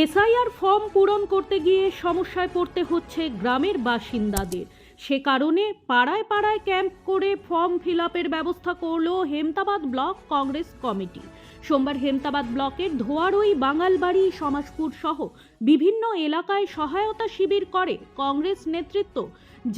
SIR form পূরণ করতে গিয়ে সমস্যায় পড়তে হচ্ছে গ্রামের বাসিন্দাদের। সে কারণে পাড়ায় পাড়ায় ক্যাম্প করে ফর্ম ফিল ব্যবস্থা করল হেমতাবাদ ব্লক কংগ্রেস কমিটি। সোমবার হেমতাবাদ ব্লকের ধোয়ারই বাঙালবাড়ি, সমাজপুর সহ বিভিন্ন এলাকায় সহায়তা শিবির করে কংগ্রেস নেতৃত্ব।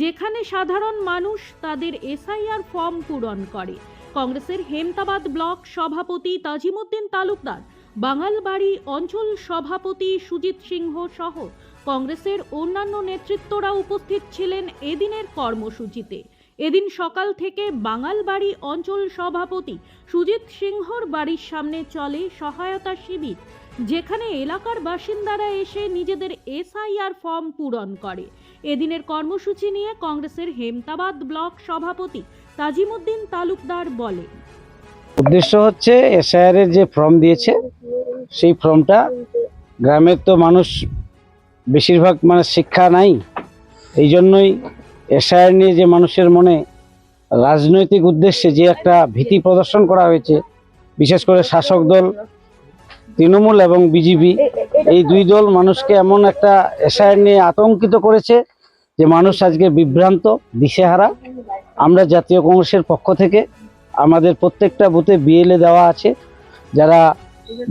যেখানে সাধারণ মানুষ তাদের এসআইআর ফর্ম পূরণ করে। কংগ্রেসের হেমতাবাদ ব্লক সভাপতি তাজিমুদ্দিন তালুকদার বাঙালবাড়ি অঞ্চল সভাপতি সুজিত সিংহ সহ কংগ্রেসের অন্যান্য নেতৃত্বরা উপস্থিত ছিলেন এদিনের কর্মসূচিতে। এদিন সকাল থেকে বাঙালবাড়ি অঞ্চল সভাপতি সুজিত সিংহর বাড়ির সামনে চলে সহায়তা শিবির, যেখানে এলাকার বাসিন্দারা এসে নিজেদের এসআইআর ফর্ম পূরণ করে। এদিনের কর্মসূচি নিয়ে কংগ্রেসের হেমতাবাদ ব্লক সভাপতি তাজিমুদ্দিন তালুকদার বলেন। উদ্দেশ্য হচ্ছে এসআইআর এর যে ফর্ম দিয়েছে সেই ফর্মটা গ্রামের তো মানুষ বেশিরভাগ মানে শিক্ষা নাই। এই জন্যই এসআইআর নিয়ে যে মানুষের মনে রাজনৈতিক উদ্দেশ্যে যে একটা ভীতি প্রদর্শন করা হয়েছে, বিশেষ করে শাসক দল, তৃণমূল এবং বিজেপি, এই দুই দল মানুষকে এমন একটা এসআইআর নিয়ে আতঙ্কিত করেছে যে মানুষ আজকে বিভ্রান্ত, দিশেহারা। আমরা জাতীয় কংগ্রেসের পক্ষ থেকে আমাদের প্রত্যেকটা বুথে বিএলএ দেওয়া আছে, যারা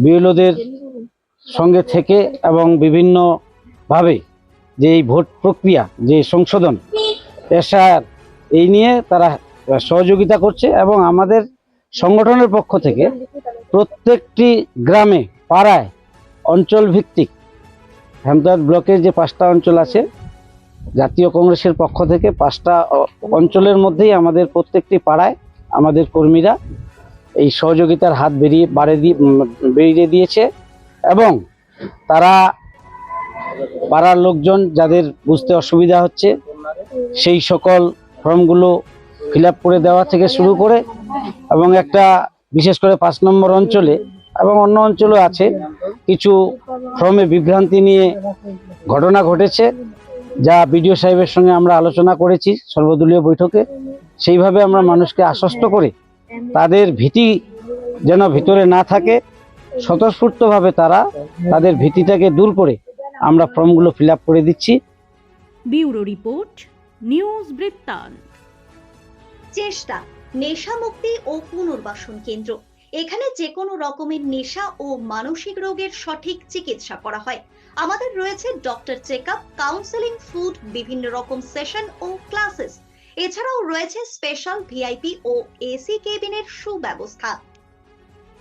বিএলওদের সঙ্গে থেকে এবং বিভিন্নভাবে যে এই ভোট প্রক্রিয়া, যে সংশোধন, এসআর, এই নিয়ে তারা সহযোগিতা করছে এবং আমাদের সংগঠনের পক্ষ থেকে প্রত্যেকটি গ্রামে, পাড়ায় অঞ্চল ভিত্তিক হেমদাদ ব্লকের যে পাঁচটা অঞ্চল আছে, জাতীয় কংগ্রেসের পক্ষ থেকে পাঁচটা অঞ্চলের মধ্যেই আমাদের প্রত্যেকটি পাড়ায় আমাদের কর্মীরা এই সহযোগিতার হাত বেরিয়ে বাড়ে দিয়ে বেরিয়ে দিয়েছে এবং তারা পাড়ার লোকজন যাদের বুঝতে অসুবিধা হচ্ছে, সেই সকল ফর্মগুলো ফিল করে দেওয়া থেকে শুরু করে এবং একটা বিশেষ করে পাঁচ নম্বর অঞ্চলে এবং অন্য অঞ্চলেও আছে, কিছু ফর্মে বিভ্রান্তি নিয়ে ঘটনা ঘটেছে যা বিডিও সাহেবের সঙ্গে আমরা আলোচনা করেছি সর্বদলীয় বৈঠকে। সেইভাবে আমরা মানুষকে আশ্বস্ত করে তাদের ভীতি যেন ভিতরে না থাকে স্বতঃস্ফূর্তভাবে তারা তাদের ভীতিটাকে দূর করে আমরা ফর্মগুলো ফিল আপ করে দিচ্ছি। বিউরো রিপোর্ট নিউজ বৃত্তান্ত। চেষ্টা নেশামুক্তি ও পুনর্বাসন কেন্দ্র। এখানে যে কোনো রকমের নেশা ও মানসিক রোগের সঠিক চিকিৎসা করা হয়। আমাদের রয়েছে doctor check up counselling food বিভিন্ন রকম সেশন ও ক্লাসেস এছাড়াও রয়েছে স্পেশাল ভিআইপি ও এসি কেবিনের সুব্যবস্থা।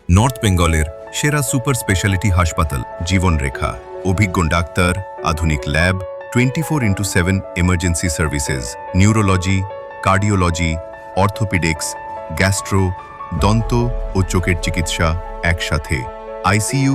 নর্থ বেঙ্গলের সেরা সুপার স্পেশালিটি হাসপাতাল, জীবনরেখা। অভিজ্ঞ ডাক্তার, আধুনিক lab twenty four into seven emergency services neurology cardiology orthopaedics gastro দন্ত ও চোখের চিকিৎসা একসাথে। আইসিইউ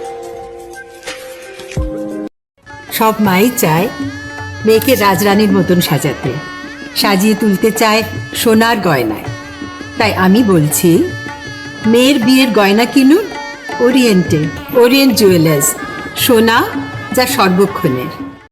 সব মাই চায় মেয়েকে রাজরানীর মতন সাজাতে, সাজিয়ে তুলতে চায় সোনার গয়নায়। তাই আমি বলছি, মেয়ের বিয়ের গয়না কিনুন ওরিয়েন্টে ওরিয়েন্ট জুয়েলার্স, সোনা যা সর্বক্ষণের।